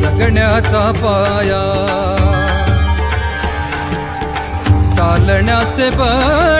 जगण्याचा पाया चालण्याचे बळ